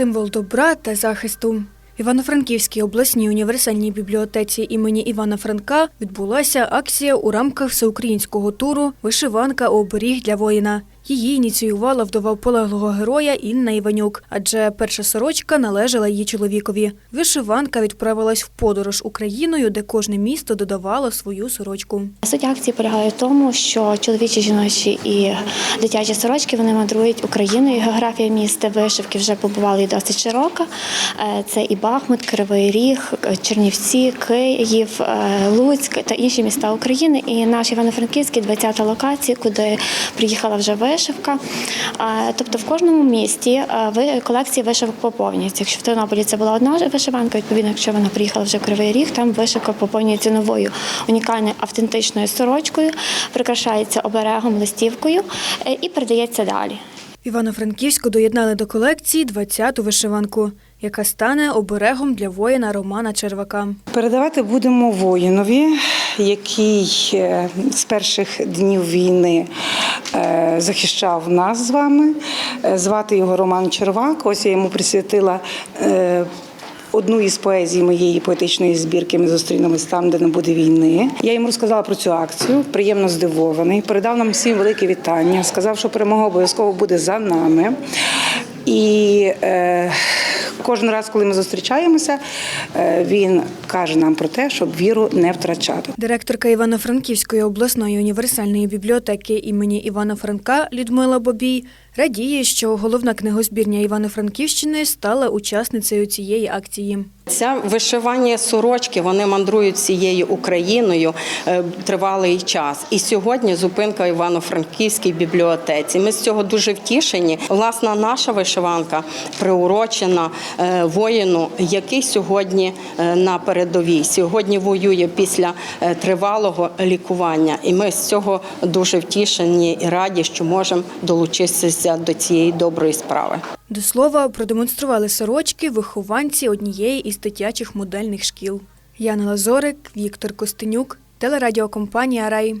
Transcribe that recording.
символ добра та захисту. Івано-Франківській обласній універсальній бібліотеці імені Івана Франка відбулася акція у рамках всеукраїнського туру Вишиванка оберіг для воїна. Її ініціювала вдова полеглого героя Інна Іванюк, адже перша сорочка належала її чоловікові. Вишиванка відправилась в подорож Україною, де кожне місто додавало свою сорочку. Суть акції полягає в тому, що чоловічі, жіночі і дитячі сорочки вони мандрують Україною. Географія міста вишивки вже побувала і досить широка. Е, Це і Бахмут, Кривий Ріг, е, Чернівці, Київ, е, Луцьк та інші міста України. І наш Івано-Франківський 20-та локація, куди приїхала вже вишивка. Тобто в кожному місті колекції вишивок поповнюється. Якщо в Тернополі це була одна вишиванка, відповідно, якщо вона приїхала вже в Кривий Ріг, там вишивка поповнюється новою унікальною автентичною сорочкою, прикрашається оберегом, листівкою е, і передається далі. В Івано-Франківську доєднали до колекції 20-ту вишиванку, яка стане оберегом для воїна Романа Червака. Передавати будемо воїнові, який е, з перших днів війни е, захищав нас з вами. Е, Звати його Роман Червак. Ось я йому присвятила. Одну із поезій моєї поетичної збірки ми зустрінемось там, де не буде війни. Я йому розказала про цю акцію, приємно здивований. Передав нам всім велике вітання. Сказав, що перемога обов'язково буде за нами. І е, кожен раз, коли ми зустрічаємося, е, він каже нам про те, щоб віру не втрачати. Директорка Івано-Франківської обласної універсальної бібліотеки імені Івана Франка Людмила Бобій радіє, що головна книгозбірня Івано-Франківщини стала учасницею цієї акції. Ця вишивання сорочки вони мандрують всією Україною е, тривалий час. І сьогодні зупинка Івано-Франківській бібліотеці. Ми з цього дуже втішені. Власна наша вишиванка приурочена е, воїну, який сьогодні е, на передовій. Сьогодні воює після тривалого лікування. І ми з цього дуже втішені і раді, що можемо долучитися до цієї доброї справи. До слова, продемонстрували сорочки вихованці однієї із дитячих модельних шкіл. Яна Лазорик, Віктор Костенюк, телерадіокомпанія Рай.